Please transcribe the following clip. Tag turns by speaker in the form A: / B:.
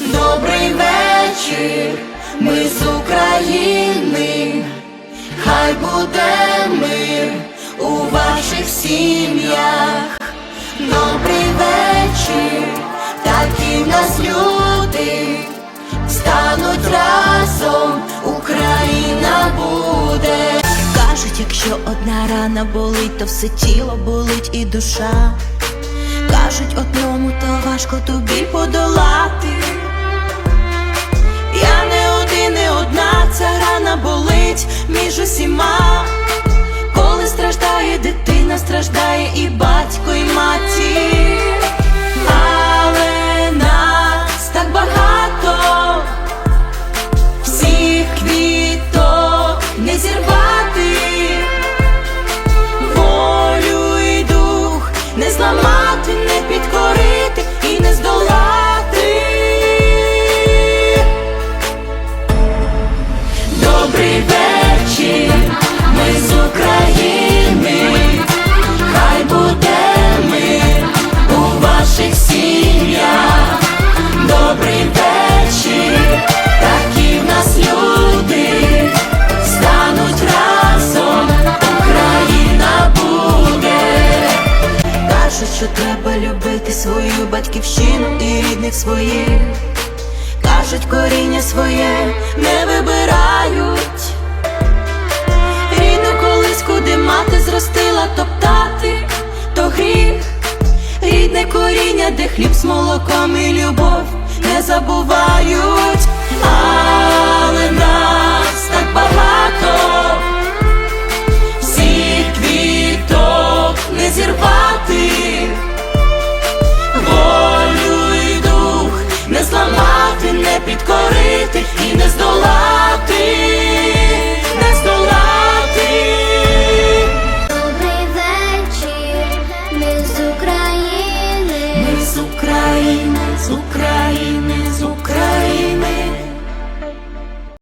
A: Добрий вечір, ми з України, хай буде мир у ваших сім'ях. Добрий вечір, такі в нас люди, стануть разом, Україна буде.
B: Кажуть, якщо одна рана болить, то все тіло болить і душа. Кажуть, одному то важко ту біль подолати. Болить між усіма. Коли страждає дитина, страждає і батько, і матір. Але нас так багато, всіх квіток не зірвати, волю і дух не зламати, не підкорити і не здолати. Любити свою батьківщину і рідних своїх. Кажуть, коріння своє не вибирають. Рідну колись, куди мати зростила топтати, то гріх. Рідне коріння, де хліб з молоком і любов не забувають,
C: вечір,